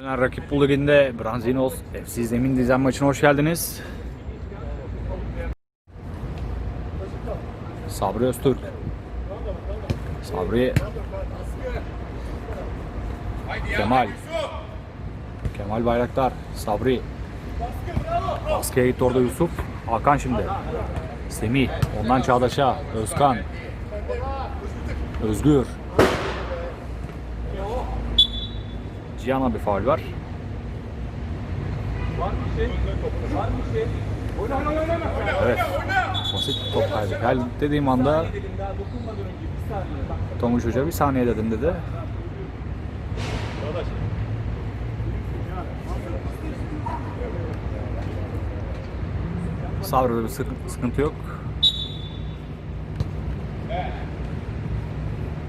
Rakip Bul Ligi'nde Branzinos FC Zemin Dizen maçına hoş geldiniz. Sabri Öztürk. Sabri. Kemal. Kemal Bayraktar. Sabri. Baskıya gitti orada Yusuf. Hakan şimdi. Semih. Ondan Çağdaş'a. Özkan. Özgür. Cihan'a bir faul var. Evet. Basit top kaybı. Gel dediğim anda Tomuş Hoca bir saniye dedim dedi. Sabrı'da bir sıkı- sıkıntı yok.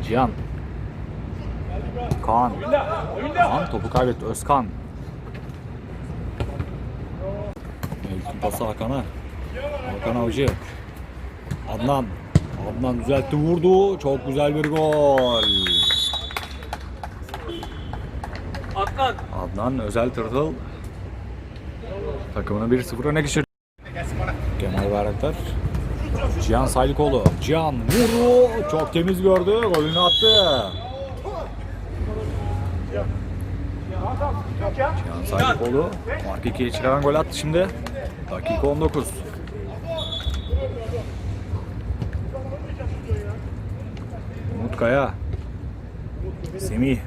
Cihan. Kaan. Kaan topu kaybetti. Özkan. Mevcut pası Hakan'a. Hakan Avcı. Adnan. Adnan düzeltti vurdu. Çok güzel bir gol. Adnan. Adnan özel tırtıl. Takımını 1-0 öne geçirdi. Kemal Bayraktar. Cihan Saylıkoğlu. Cihan vurdu. Çok temiz gördü. Golünü attı. Cihan Saylıkoğlu. Fark 2'ye çıkaran gol attı şimdi. Dakika 19. Umut Kaya. Semih.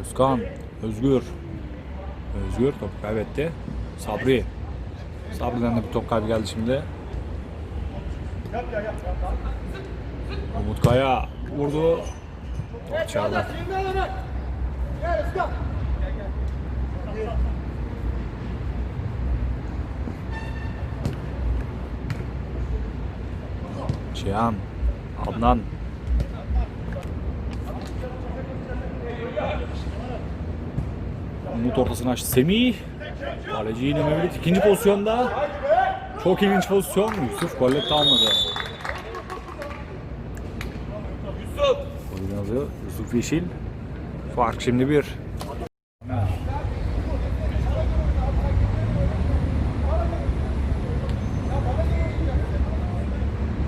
Özkan, Özgür. Özgür top kaybetti. Sabri. Sabri'den de bir top kaybı geldi şimdi. Umut Kaya vurdu. Top. Cihan, Adnan. Umut ortasını açtı. Semih. Kaleci yine Mevlüt ikinci pozisyonda. Çok ilginç pozisyon. Yusuf golle kalmadı. Yusuf. Adı Yusuf Yeşil. Fark şimdi bir.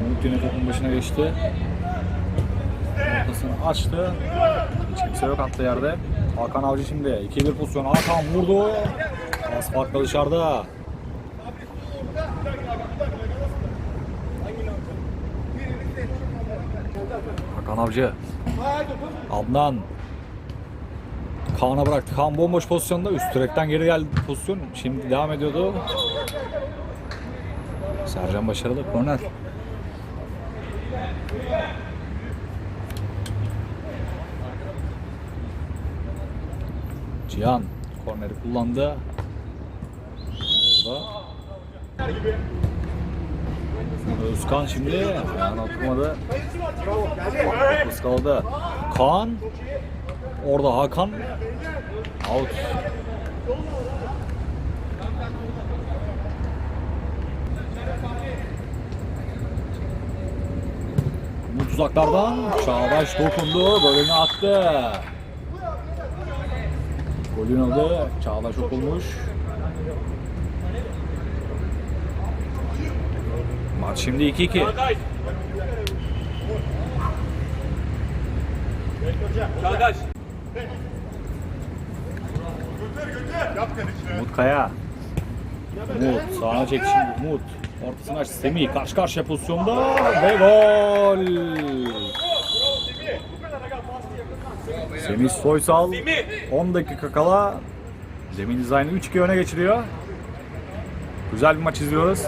Umut yine topun başına geçti. Ortasını açtı. Hiç kimse yok attığı yerde. Hakan Avcı şimdi 2-1 pozisyon. Hakan vurdu. Pas farklı dışarıda. Hakan Avcı. Adnan. Kaan'a bıraktı. Kaan bomboş pozisyonda. Üst direkten geri geldi pozisyon. Şimdi devam ediyordu. Sercan başarılı. Korner. Cihan korneri kullandı. Orada. Özkan şimdi yani. Bakmış kaldı. Kaan. Orada Hakan. Out. Uzaklardan Çağdaş dokundu. Golünü attı. Golün adı Çağdaş okulmuş. Maç şimdi 2-2. Çağdaş. Çağdaş. Umut Kaya. Umut sağına çekti şimdi Umut. Ortasını açtı Semih karşı karşıya pozisyonda ve gol. Semih Soysal 10 dakika kala Zemin Dizayn'ı 3-2 öne geçiriyor. Güzel bir maç izliyoruz.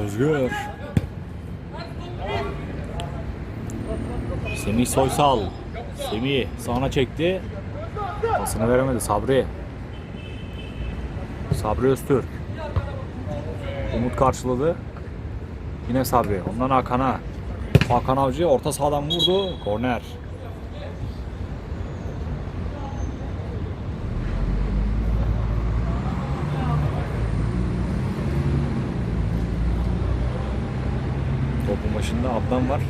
Özgür. Semih Soysal. Semih sağına çekti. Pasını veremedi Sabri. Sabri Öztürk. Umut karşıladı. Yine Sabri. Ondan Hakan'a. Hakan Avcı orta sahadan vurdu. Korner. Topun Adnan var.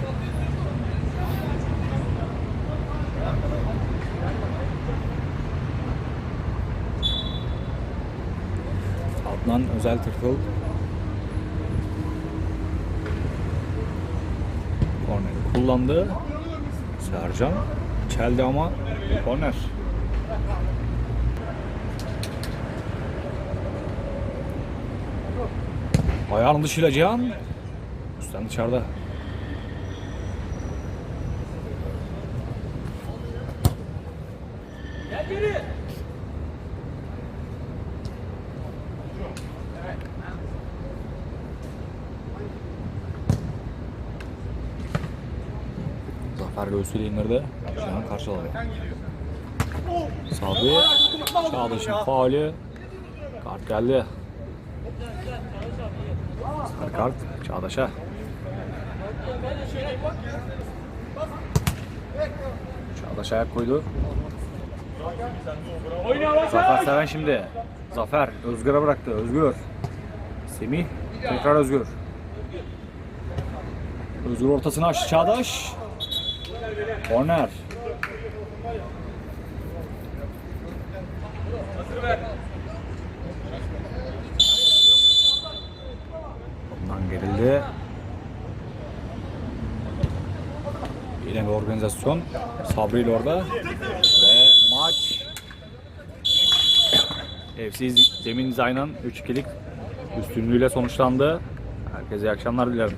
Adnan özel tırtıl. Korneri kullandı. Sercan çeldi ama korner. Ayağının dışıyla Cihan. Üstten dışarıda. Geri. Zafer göğsüyle indirdi. Cihan karşıladı. Sabri. Çağdaş'ın faulü. Kart geldi. Sarı kart Çağdaş'a. Çağdaş ayak koydu. Zafer Seven şimdi. Zafer Özgür'e bıraktı. Özgür. Semih. Tekrar Özgür. Özgür ortasını açtı Çağdaş. Korner. Ondan gerildi. Yine bir organizasyon. Sabri ile orada. Ve maç. FC Zemin Zaynan 3-2'lik üstünlüğüyle sonuçlandı. Herkese iyi akşamlar dilerim.